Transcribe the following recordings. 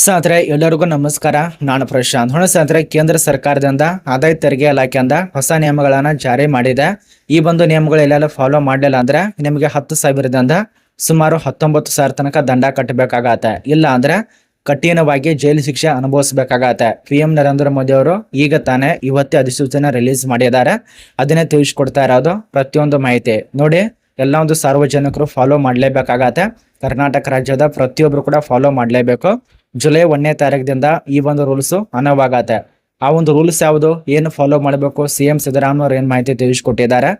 ಸ್ನೇಹಿತರೆ, ಎಲ್ಲರಿಗೂ ನಮಸ್ಕಾರ. ನಾನು ಪ್ರಶಾಂತ್. ಹೊಣ ಸ್ನೇಹಿತರೆ, ಕೇಂದ್ರ ಸರ್ಕಾರದಿಂದ ಆದಾಯ ತೆರಿಗೆ ಇಲಾಖೆಯಿಂದ ಹೊಸ ನಿಯಮಗಳನ್ನು ಜಾರಿ ಮಾಡಿದೆ. ಈ ಒಂದು ನಿಯಮಗಳೆಲ್ಲ ಫಾಲೋ ಮಾಡಲಿಲ್ಲ ಅಂದ್ರೆ ನಿಮಗೆ ಹತ್ತು ಸಾವಿರದಿಂದ ಸುಮಾರು ಹತ್ತೊಂಬತ್ತು ಸಾವಿರ ತನಕ ದಂಡ ಕಟ್ಟಬೇಕಾಗತ್ತೆ. ಇಲ್ಲ ಅಂದ್ರೆ ಕಠಿಣವಾಗಿ ಜೈಲು ಶಿಕ್ಷೆ ಅನುಭವಿಸಬೇಕಾಗತ್ತೆ. ಪಿ ಎಂ ನರೇಂದ್ರ ಮೋದಿ ಅವರು ಈಗ ತಾನೇ ಇವತ್ತೇ ಅಧಿಸೂಚನೆ ರಿಲೀಸ್ ಮಾಡಿದ್ದಾರೆ. ಅದನ್ನೇ ತಿಳಿಸ್ಕೊಡ್ತಾ ಇರೋದು ಪ್ರತಿಯೊಂದು ಮಾಹಿತಿ. ನೋಡಿ, ಎಲ್ಲ ಒಂದು ಸಾರ್ವಜನಿಕರು ಫಾಲೋ ಮಾಡಲೇಬೇಕಾಗತ್ತೆ. ಕರ್ನಾಟಕ ರಾಜ್ಯದ ಪ್ರತಿಯೊಬ್ಬರು ಕೂಡ ಫಾಲೋ ಮಾಡಲೇಬೇಕು. ಜುಲೈ ಒಂದನೇ ತಾರೀಕದಿಂದ ಈ ಒಂದು ರೂಲ್ಸ್ ಅನವಾಗತ್ತೆ. ಆ ಒಂದು ರೂಲ್ಸ್ ಯಾವುದು? ಏನು ಫಾಲೋ ಮಾಡಬೇಕು? ಸಿ ಎಂ ಸಿದ್ದರಾಮಯ್ಯ ಏನು ಮಾಹಿತಿ ತಿಳಿಸ್ಕೊಟ್ಟಿದ್ದಾರೆ?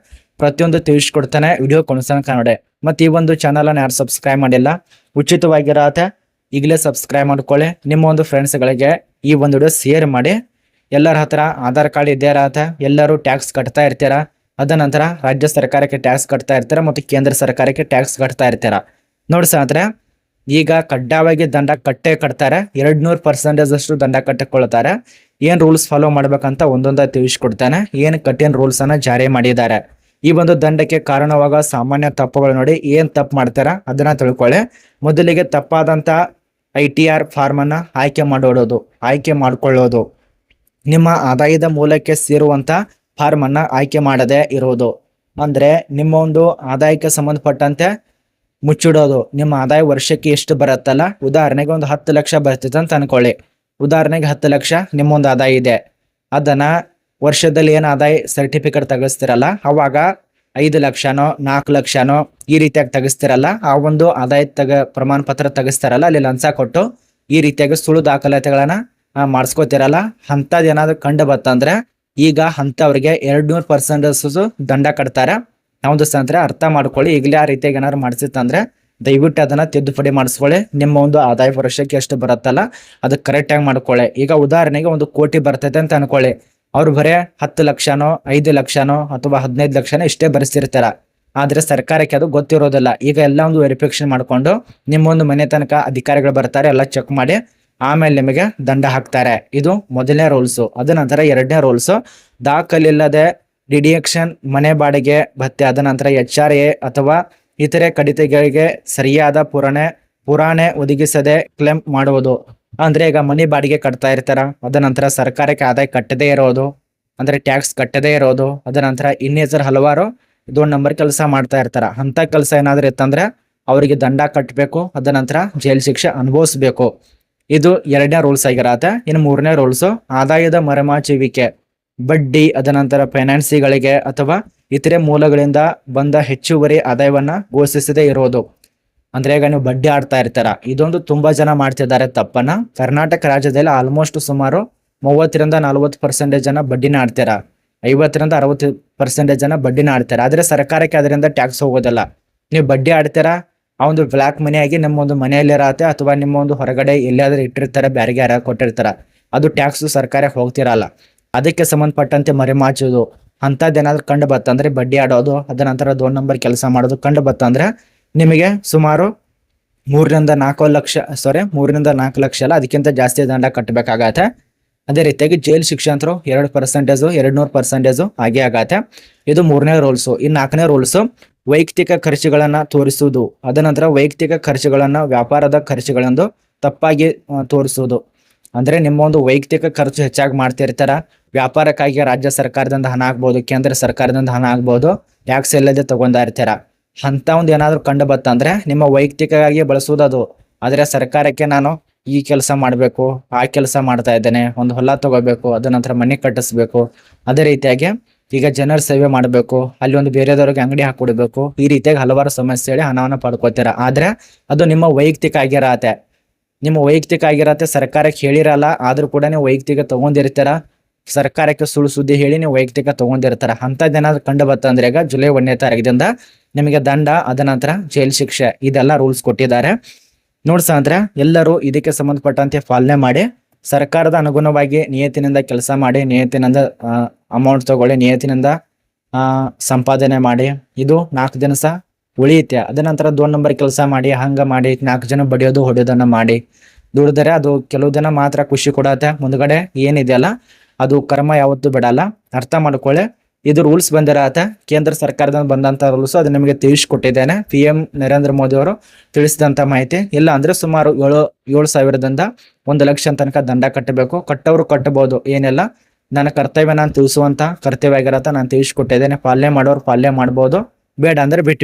ಪ್ರತಿಯೊಂದು ತಿಳಿಸ್ಕೊಡ್ತಾನೆ ವಿಡಿಯೋ ಕೊನಸನ ಕನ್ನಡ ಮತ್ತೆ ಈ ಒಂದು ಚಾನಲನ್ನು ಯಾರು ಸಬ್ಸ್ಕ್ರೈಬ್ ಮಾಡಿಲ್ಲ, ಉಚಿತವಾಗಿರತ್ತೆ, ಈಗಲೇ ಸಬ್ಸ್ಕ್ರೈಬ್ ಮಾಡ್ಕೊಳ್ಳಿ. ನಿಮ್ಮ ಒಂದು ಫ್ರೆಂಡ್ಸ್ಗಳಿಗೆ ಈ ಒಂದು ವಿಡಿಯೋ ಶೇರ್ ಮಾಡಿ. ಎಲ್ಲರ ಹತ್ರ ಆಧಾರ್ ಕಾರ್ಡ್ ಇದ್ದೇ ಇರತ್ತೆ, ಎಲ್ಲರೂ ಟ್ಯಾಕ್ಸ್ ಕಟ್ತಾ ಇರ್ತೀರಾ? ಅದ ನಂತರ ರಾಜ್ಯ ಸರ್ಕಾರಕ್ಕೆ ಟ್ಯಾಕ್ಸ್ ಕಟ್ತಾ ಇರ್ತೀರಾ? ಮತ್ತು ಕೇಂದ್ರ ಸರ್ಕಾರಕ್ಕೆ ಟ್ಯಾಕ್ಸ್ ಕಟ್ತಾ ಇರ್ತೀರಾ? ನೋಡಿ ಸ್ನೇಹಿತರೆ ಈಗ ಕಡ್ಡಾಯವಾಗಿ ದಂಡ ಕಟ್ಟೆ ಕಟ್ತಾರೆ. ಎರಡ್ ನೂರು ಪರ್ಸೆಂಟೇಜ್ ಅಷ್ಟು ದಂಡ ಕಟ್ಟಿಕೊಳ್ತಾರೆ ಏನ್ ರೂಲ್ಸ್ ಫಾಲೋ ಮಾಡ್ಬೇಕಂತ ಒಂದೊಂದ ತಿಳಿಸ್ಕೊಡ್ತಾನೆ. ಏನ್ ಕಠಿಣ ರೂಲ್ಸ್ ಅನ್ನ ಜಾರಿ ಮಾಡಿದ್ದಾರೆ. ಈ ಒಂದು ದಂಡಕ್ಕೆ ಕಾರಣವಾಗ ಸಾಮಾನ್ಯ ತಪ್ಪುಗಳು ನೋಡಿ ಏನ್ ತಪ್ಪು ಮಾಡ್ತಾರ ಅದನ್ನ ತಿಳ್ಕೊಳ್ಳಿ. ಮೊದಲಿಗೆ ತಪ್ಪಾದಂತ ಐ ಟಿ ಆರ್ ಫಾರ್ಮ್ ಅನ್ನ ಆಯ್ಕೆ ಮಾಡೋದು, ಆಯ್ಕೆ ಮಾಡ್ಕೊಳ್ಳೋದು. ನಿಮ್ಮ ಆದಾಯದ ಮೂಲಕ್ಕೆ ಸೇರುವಂತ ಫಾರ್ಮ್ ಅನ್ನ ಆಯ್ಕೆ ಮಾಡದೆ ಇರೋದು. ಅಂದ್ರೆ ನಿಮ್ಮ ಒಂದು ಆದಾಯಕ್ಕೆ ಸಂಬಂಧಪಟ್ಟಂತೆ ಮುಚ್ಚಿಡೋದು. ನಿಮ್ಮ ಆದಾಯ ವರ್ಷಕ್ಕೆ ಎಷ್ಟು ಬರುತ್ತಲ್ಲ? ಉದಾಹರಣೆಗೆ ಒಂದು ಹತ್ತು ಲಕ್ಷ ಬರ್ತೈತೆ ಅಂತ ಅನ್ಕೊಳ್ಳಿ. ಉದಾಹರಣೆಗೆ ಹತ್ತು ಲಕ್ಷ ನಿಮ್ಮ ಒಂದು ಆದಾಯ ಇದೆ. ಅದನ್ನ ವರ್ಷದಲ್ಲಿ ಏನು ಆದಾಯ ಸರ್ಟಿಫಿಕೇಟ್ ತೆಗಿಸ್ತಿರಲ್ಲ? ಅವಾಗ ಐದು ಲಕ್ಷನೋ, ನಾಲ್ಕು ಲಕ್ಷನೋ ಈ ರೀತಿಯಾಗಿ ತೆಗಿಸ್ತಿರಲ್ಲ. ಆ ಒಂದು ಆದಾಯ ತಗ ಪ್ರಮಾಣ ಪತ್ರ ತೆಗಿಸ್ತಾರಲ್ಲ ಅಲ್ಲಿ ಲಂಚ ಕೊಟ್ಟು ಈ ರೀತಿಯಾಗಿ ಸುಳು ದಾಖಲಾತಿಗಳನ್ನ ಮಾಡಿಸ್ಕೋತಿರಲ್ಲ. ಅಂಥದ್ದು ಏನಾದ್ರು ಕಂಡು ಬತ್ತಂದ್ರೆ ಈಗ ಅಂಥವ್ರಿಗೆ ಎರಡು ನೂರು ದಂಡ ಕಟ್ತಾರೆ. ನಾವೊಂದು ಅಂದ್ರೆ ಅರ್ಥ ಮಾಡ್ಕೊಳ್ಳಿ, ಈಗಲೇ ಆ ರೀತಿಯಾಗಿ ಏನಾದ್ರು ಮಾಡಿಸಿತ್ತಂದ್ರೆ ದಯವಿಟ್ಟು ಅದನ್ನ ತಿದ್ದುಪಡಿ ಮಾಡಿಸ್ಕೊಳ್ಳಿ. ನಿಮ್ಮ ಒಂದು ಆದಾಯ ವರ್ಷಕ್ಕೆ ಎಷ್ಟು ಬರುತ್ತಲ್ಲ, ಅದು ಕರೆಕ್ಟಾಗಿ ಮಾಡ್ಕೊಳ್ಳಿ. ಈಗ ಉದಾಹರಣೆಗೆ ಒಂದು ಕೋಟಿ ಬರ್ತೈತೆ ಅಂತ ಅನ್ಕೊಳ್ಳಿ. ಅವ್ರು ಬರೇ ಹತ್ತು ಲಕ್ಷನೋ, ಐದು ಲಕ್ಷನೋ ಅಥವಾ ಹದಿನೈದು ಲಕ್ಷನೋ ಇಷ್ಟೇ ಬರೆಸಿರ್ತಾರ ಆದ್ರೆ ಸರ್ಕಾರಕ್ಕೆ ಅದು ಗೊತ್ತಿರೋದಿಲ್ಲ. ಈಗ ಎಲ್ಲ ಒಂದು ವೆರಿಫಿಕೇಶನ್ ಮಾಡ್ಕೊಂಡು ನಿಮ್ಮ ಒಂದು ಮನೆ ತನಕ ಅಧಿಕಾರಿಗಳು ಬರ್ತಾರೆ, ಎಲ್ಲ ಚೆಕ್ ಮಾಡಿ, ಆಮೇಲೆ ನಿಮಗೆ ದಂಡ ಹಾಕ್ತಾರೆ. ಇದು ಮೊದಲನೇ ರೂಲ್ಸು. ಅದ ನಂತರ ಎರಡನೇ ರೂಲ್ಸು. ದಾಖಲಿಲ್ಲದೆ ಡಿಡಿಯಕ್ಷನ್ ಮನೆ ಬಾಡಿಗೆ ಭತ್ಯೆ ಆದ ನಂತರ ಎಚ್ ಆರ್ ಎ ಅಥವಾ ಇತರೆ ಕಡಿತಗಳಿಗೆ ಸರಿಯಾದ ಪುರಾಣೆ ಪುರಾಣೆ ಒದಗಿಸದೆ ಕ್ಲೇಮ್ ಮಾಡುವುದು. ಅಂದ್ರೆ ಈಗ ಮನೆ ಬಾಡಿಗೆ ಕಟ್ತಾ ಇರ್ತಾರ ಅದ ನಂತರ ಸರ್ಕಾರಕ್ಕೆ ಆದಾಯ ಕಟ್ಟದೇ ಇರೋದು, ಅಂದ್ರೆ ಟ್ಯಾಕ್ಸ್ ಕಟ್ಟದೇ ಇರೋದು ಅದ ನಂತರ ಇನ್ನಿತರ ಹಲವಾರು ಇದೊಂದು ನಂಬರ್ ಕೆಲಸ ಮಾಡ್ತಾ ಇರ್ತಾರ. ಅಂತ ಕೆಲಸ ಏನಾದ್ರೂ ಇತ್ತಂದ್ರೆ ಅವರಿಗೆ ದಂಡ ಕಟ್ಟಬೇಕು ಅದ ನಂತರ ಜೈಲ್ ಶಿಕ್ಷೆ ಅನುಭವಿಸ್ಬೇಕು. ಇದು ಎರಡನೇ ರೂಲ್ಸ್ ಆಗಿರತ್ತೆ. ಇನ್ನು ಮೂರನೇ ರೂಲ್ಸ್ ಆದಾಯದ ಮರೆಮಾಚುವಿಕೆ. ಬಡ್ಡಿ, ಅದ ನಂತರ ಫೈನಾನ್ಸಿಗಳಿಗೆ ಅಥವಾ ಇತರೆ ಮೂಲಗಳಿಂದ ಬಂದ ಹೆಚ್ಚುವರಿ ಆದಾಯವನ್ನ ಘೋಷಿಸದೆ ಇರೋದು. ಅಂದ್ರೆ ಈಗ ನೀವು ಬಡ್ಡಿ ಆಡ್ತಾ ಇರ್ತಾರ. ಇದೊಂದು ತುಂಬಾ ಜನ ಮಾಡ್ತಿದ್ದಾರೆ ತಪ್ಪನ್ನ. ಕರ್ನಾಟಕ ರಾಜ್ಯದಲ್ಲಿ ಆಲ್ಮೋಸ್ಟ್ ಸುಮಾರು ಮೂವತ್ತರಿಂದ ನಲವತ್ತು ಪರ್ಸೆಂಟೇಜ್ ಜನ ಬಡ್ಡಿನ ಆಡ್ತಾರ. ಐವತ್ತರಿಂದ ಅರವತ್ತು ಪರ್ಸೆಂಟೇಜ್ ಜನ ಬಡ್ಡಿನ ಆಡ್ತಾರೆ. ಆದ್ರೆ ಸರ್ಕಾರಕ್ಕೆ ಅದರಿಂದ ಟ್ಯಾಕ್ಸ್ ಹೋಗೋದಿಲ್ಲ. ನೀವು ಬಡ್ಡಿ ಆಡ್ತೀರಾ, ಆ ಒಂದು ಬ್ಲಾಕ್ ಮನೆಯಾಗಿ ನಿಮ್ಮ ಒಂದು ಮನೆಯಲ್ಲಿರತ್ತೆ ಅಥವಾ ನಿಮ್ಮ ಒಂದು ಹೊರಗಡೆ ಎಲ್ಲಿಯಾದ್ರೂ ಇಟ್ಟಿರ್ತಾರೆ, ಬ್ಯಾರಿಗೆ ಯಾರ ಕೊಟ್ಟಿರ್ತಾರ. ಅದು ಟ್ಯಾಕ್ಸ್ ಸರ್ಕಾರಕ್ಕೆ ಹೋಗ್ತಿರಲ್ಲ. ಅದಕ್ಕೆ ಸಂಬಂಧಪಟ್ಟಂತೆ ಮರೆಮಾಚೋದು ಅಂಥದ್ದೇನಾದ್ರೂ ಕಂಡು ಬತ್ತಂದ್ರೆ ಬಡ್ಡಿ ಆಡೋದು, ಅದ ನಂತರ ದೋನ್ ನಂಬರ್ ಕೆಲಸ ಮಾಡೋದು ಕಂಡು ಬತ್ತಂದ್ರೆ ನಿಮಗೆ ಸುಮಾರು ಮೂರರಿಂದ ನಾಲ್ಕು ಲಕ್ಷ ಸಾರಿ ಮೂರರಿಂದ ನಾಲ್ಕು ಲಕ್ಷ ಅಲ್ಲ, ಅದಕ್ಕಿಂತ ಜಾಸ್ತಿ ದಂಡ ಕಟ್ಟಬೇಕಾಗತ್ತೆ. ಅದೇ ರೀತಿಯಾಗಿ ಜೈಲ್ ಶಿಕ್ಷೆ ಅಂತರೂ ಎರಡು ಪರ್ಸೆಂಟೇಜು ಎರಡು ನೂರು ಪರ್ಸೆಂಟೇಜು ಹಾಗೆ ಆಗತ್ತೆ. ಇದು ಮೂರನೇ ರೂಲ್ಸು ಇನ್ನು ನಾಲ್ಕನೇ ರೂಲ್ಸು ವೈಯಕ್ತಿಕ ಖರ್ಚುಗಳನ್ನು ತೋರಿಸುವುದು. ಅದನಂತರ ವೈಯಕ್ತಿಕ ಖರ್ಚುಗಳನ್ನು, ವ್ಯಾಪಾರದ ಖರ್ಚುಗಳೆಂದು ತಪ್ಪಾಗಿ ತೋರಿಸುವುದು. ಅಂದ್ರೆ ನಿಮ್ಮ ಒಂದು ವೈಯಕ್ತಿಕ ಖರ್ಚು ಹೆಚ್ಚಾಗಿ ಮಾಡ್ತಿರ್ತಾರ ವ್ಯಾಪಾರಕ್ಕಾಗಿ ರಾಜ್ಯ ಸರ್ಕಾರದಿಂದ ಹಣ ಆಗ್ಬೋದು, ಕೇಂದ್ರ ಸರ್ಕಾರದಿಂದ ಹಣ ಆಗ್ಬೋದು, ಟ್ಯಾಕ್ಸ್ ಇಲ್ಲದೆ ತಗೊಂಡಾ ಇರ್ತೀರ. ಅಂತ ಒಂದು ಏನಾದರೂ ಕಂಡು ಬತ್ತಂದ್ರೆ ನಿಮ್ಮ ವೈಯಕ್ತಿಕವಾಗಿ ಬಳಸುವುದದು. ಆದ್ರೆ ಸರ್ಕಾರಕ್ಕೆ ನಾನು ಈ ಕೆಲಸ ಮಾಡಬೇಕು, ಆ ಕೆಲಸ ಮಾಡ್ತಾ ಇದ್ದೇನೆ, ಒಂದು ಹೊಲ ತಗೋಬೇಕು ಅದ ನಂತರ ಮನೆ ಕಟ್ಟಿಸ್ಬೇಕು. ಅದೇ ರೀತಿಯಾಗಿ ಈಗ ಜನರ ಸೇವೆ ಮಾಡಬೇಕು, ಅಲ್ಲಿ ಒಂದು ಬೇರೆದವ್ರಿಗೆ ಅಂಗಡಿ ಹಾಕೊಡ್ಬೇಕು ಈ ರೀತಿಯಾಗಿ ಹಲವಾರು ಸಮಸ್ಯೆ ಹೇಳಿ ಹಣವನ್ನು ಪಡ್ಕೋತೀರ. ಆದ್ರೆ ಅದು ನಿಮ್ಮ ವೈಯಕ್ತಿಕ ಆಗಿರತ್ತೆ. ನಿಮ್ಮ ವೈಯಕ್ತಿಕ ಆಗಿರತ್ತೆ, ಸರ್ಕಾರಕ್ಕೆ ಹೇಳಿರಲ್ಲ, ಆದ್ರೂ ಕೂಡ ನೀವು ವೈಯಕ್ತಿಕ ತಗೊಂಡಿರ್ತೀರ. ಸರ್ಕಾರಕ್ಕೆ ಸುಳ್ಳು ಸುದ್ದಿ ಹೇಳಿ ನೀವು ವೈಯಕ್ತಿಕ ತಗೊಂಡಿರ್ತಾರ. ಅಂಥದ್ದೇನಾದ್ರು ಕಂಡು ಬರ್ತಂದ್ರೆ ಈಗ ಜುಲೈ ಒಂದನೇ ತಾರೀಕಿನಿಂದ ನಿಮಗೆ ದಂಡ ಅದ ನಂತರ ಜೈಲ್ ಶಿಕ್ಷೆ ಇದೆಲ್ಲ ರೂಲ್ಸ್ ಕೊಟ್ಟಿದ್ದಾರೆ. ನೋಡ್ಸ ಅಂದ್ರೆ ಎಲ್ಲರೂ ಇದಕ್ಕೆ ಸಂಬಂಧಪಟ್ಟಂತೆ ಪಾಲನೆ ಮಾಡಿ ಸರ್ಕಾರದ ಅನುಗುಣವಾಗಿ ನಿಯತಿನಿಂದ ಕೆಲಸ ಮಾಡಿ ನಿಯತ್ತಿನಿಂದ ಅಮೌಂಟ್ ತಗೊಳ್ಳಿ ನಿಯತಿನಿಂದ ಆ, ಸಂಪಾದನೆ ಮಾಡಿ. ಇದು ನಾಲ್ಕು ದಿನ ಸಹ ಉಳಿಯುತ್ತೆ. ಅದ ನಂತರ ದೋನ್ ನಂಬರ್ ಕೆಲಸ ಮಾಡಿ ಹಂಗ ಮಾಡಿ ನಾಲ್ಕು ಜನ ಬಡಿಯೋದು ಹೊಡೆಯೋದನ್ನ ಮಾಡಿ. ದುಡಿದರೆ ಅದು ಕೆಲವು ದಿನ ಮಾತ್ರ ಖುಷಿ ಕೊಡತ್ತೆ. ಮುಂದ್ಗಡೆ ಏನಿದೆಯಲ್ಲ ಅದು ಕರ್ಮ ಯಾವತ್ತೂ ಬಿಡಲ್ಲ. ಅರ್ಥ ಮಾಡ್ಕೊಳ್ಳಿ ಇದು ರೂಲ್ಸ್ ಬಂದಿರತ್ತ ಕೇಂದ್ರ ಸರ್ಕಾರದಿಂದ ಬಂದಂತ ರೂಲ್ಸ್ ಅದು ನಿಮಗೆ ತಿಳಿಸ್ಕೊಟ್ಟಿದ್ದೇನೆ. ಪಿ ಎಂ ನರೇಂದ್ರ ಮೋದಿ ಅವರು ತಿಳಿಸಿದಂತ ಮಾಹಿತಿ. ಇಲ್ಲ ಅಂದ್ರೆ ಸುಮಾರು ಏಳು ಏಳು ಸಾವಿರದಿಂದ ಒಂದು ಲಕ್ಷ ತನಕ ದಂಡ ಕಟ್ಟಬೇಕು. ಕಟ್ಟವರು ಕಟ್ಟಬಹುದು ಏನೆಲ್ಲ. ನನ್ನ ಕರ್ತವ್ಯ ನಾನು ತಿಳಿಸುವಂತ ಕರ್ತವ್ಯ ಆಗಿರತ್ತ ನಾನು ತಿಳಿಸ್ಕೊಟ್ಟಿದ್ದೇನೆ. ಪಾಲನೆ ಮಾಡೋರು ಪಾಲನೆ ಮಾಡ್ಬೋದು. ಬೇಡ ಅಂದ್ರೆ ಬಿಟ್ಟು